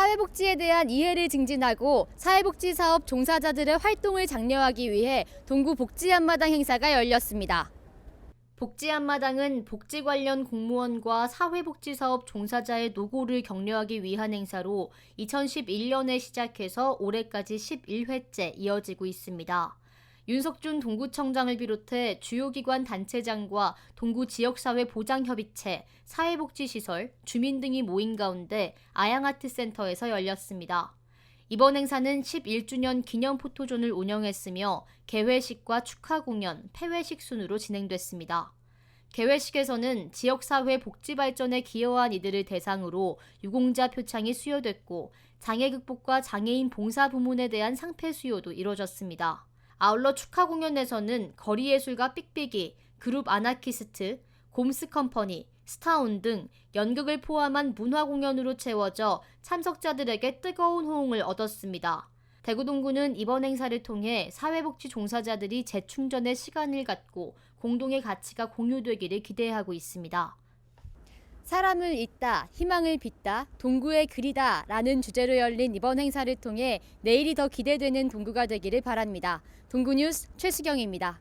사회복지에 대한 이해를 증진하고 사회복지 사업 종사자들의 활동을 장려하기 위해 동구 복지 한마당 행사가 열렸습니다. 복지 한마당은 복지 관련 공무원과 사회복지 사업 종사자의 노고를 격려하기 위한 행사로 2011년에 시작해서 올해까지 11회째 이어지고 있습니다. 윤석준 동구청장을 비롯해 주요 기관 단체장과 동구 지역사회 보장협의체, 사회복지시설, 주민 등이 모인 가운데 아양아트센터에서 열렸습니다. 이번 행사는 11주년 기념 포토존을 운영했으며 개회식과 축하 공연, 폐회식 순으로 진행됐습니다. 개회식에서는 지역사회 복지 발전에 기여한 이들을 대상으로 유공자 표창이 수여됐고 장애 극복과 장애인 봉사 부문에 대한 상패 수여도 이뤄졌습니다. 아울러 축하 공연에서는 거리예술가 삑삑이, 그룹 아나키스트, 곰스 컴퍼니, 스타운 등 연극을 포함한 문화 공연으로 채워져 참석자들에게 뜨거운 호응을 얻었습니다. 대구 동구는 이번 행사를 통해 사회복지 종사자들이 재충전의 시간을 갖고 공동의 가치가 공유되기를 기대하고 있습니다. 사람을 잇다, 희망을 빚다, 동구의 글이다 라는 주제로 열린 이번 행사를 통해 내일이 더 기대되는 동구가 되기를 바랍니다. 동구 뉴스 최수경입니다.